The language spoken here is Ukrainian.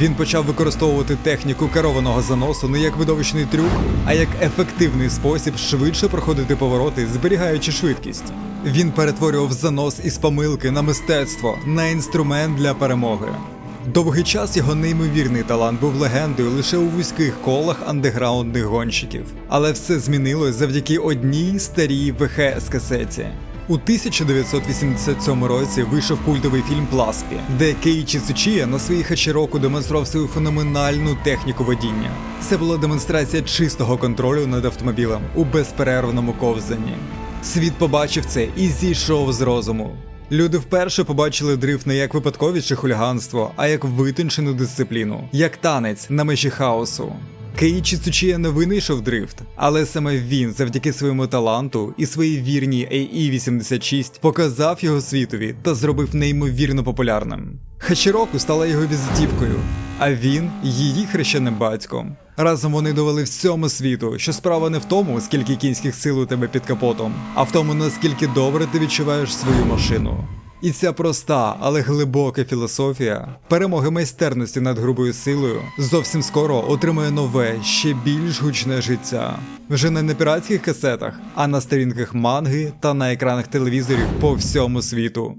Він почав використовувати техніку керованого заносу не як видовищний трюк, а як ефективний спосіб швидше проходити повороти, зберігаючи швидкість. Він перетворював занос із помилки на мистецтво, на інструмент для перемоги. Довгий час його неймовірний талант був легендою лише у вузьких колах андеграундних гонщиків. Але все змінилось завдяки одній старій ВХС касеті. У 1987 році вийшов культовий фільм Пласпі, де Кейчі Цучія на своїй хачіроку демонстрував свою феноменальну техніку водіння. Це була демонстрація чистого контролю над автомобілем у безперервному ковзанні. Світ побачив це і зійшов з розуму. Люди вперше побачили дрифт не як випадковість чи хуліганство, а як витончену дисципліну, як танець на межі хаосу. Кейчі Цучія не винайшов дрифт, але саме він, завдяки своєму таланту і своїй вірній AE86, показав його світові та зробив неймовірно популярним. Хачіроку стала його візитівкою, а він її хрещеним батьком. Разом вони довели всьому світу, що справа не в тому, скільки кінських сил у тебе під капотом, а в тому, наскільки добре ти відчуваєш свою машину. І ця проста, але глибока філософія перемоги майстерності над грубою силою зовсім скоро отримає нове, ще більш гучне життя. Вже не на піратських касетах, а на сторінках манги та на екранах телевізорів по всьому світу.